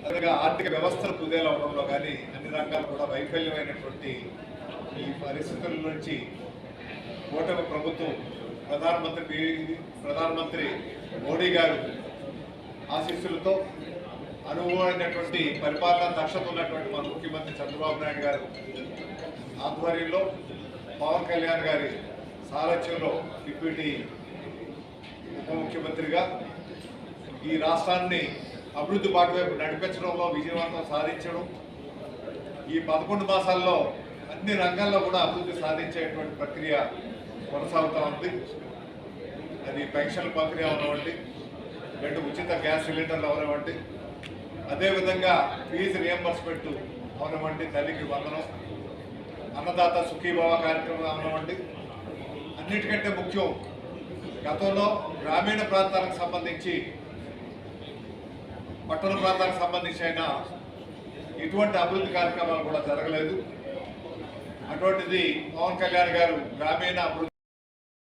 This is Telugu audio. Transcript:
అలాగే ఆర్థిక వ్యవస్థలు కుదేలవడంలో కానీ అన్ని రంగాలు కూడా వైఫల్యమైనటువంటి ఈ పరిస్థితుల నుంచి కూటమి ప్రభుత్వం ప్రధానమంత్రి ప్రధానమంత్రి మోడీ గారు ఆశీస్సులతో అనుభవమైనటువంటి పరిపాలన దక్షత ఉన్నటువంటి మన ముఖ్యమంత్రి చంద్రబాబు నాయుడు గారు ఆధ్వర్యంలో పవన్ కళ్యాణ్ గారి సారథ్యంలో డిప్యూటీ ఉప ముఖ్యమంత్రిగా ఈ రాష్ట్రాన్ని అభివృద్ధి బాట వైపు నడిపించడంలో విజయవంతం సాధించడం ఈ పదకొండు మాసాల్లో అన్ని రంగాల్లో కూడా అభివృద్ధి సాధించేటువంటి ప్రక్రియ కొనసాగుతూ ఉంది. అది పెన్షన్ ప్రక్రియ అవనివ్వండి రెండు ఉచిత గ్యాస్ సిలిండర్లు అవనివ్వండి అదేవిధంగా ఫీజు రియంబర్స్మెంట్ అవనివ్వండి తల్లికి వందనం అన్నదాత సుఖీభావ కార్యక్రమం అవనివ్వండి. అన్నిటికంటే ముఖ్యం గతంలో గ్రామీణ ప్రాంతాలకు సంబంధించి పట్టణ ప్రాంతాలకు సంబంధించి అయినా ఎటువంటి అభివృద్ధి కార్యక్రమాలు కూడా జరగలేదు. అటువంటిది పవన్ కళ్యాణ్ గారు గ్రామీణ అభివృద్ధి